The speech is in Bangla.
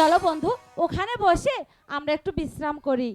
চলো বন্ধু ওখানে বসে আমরা একটু বিশ্রাম করি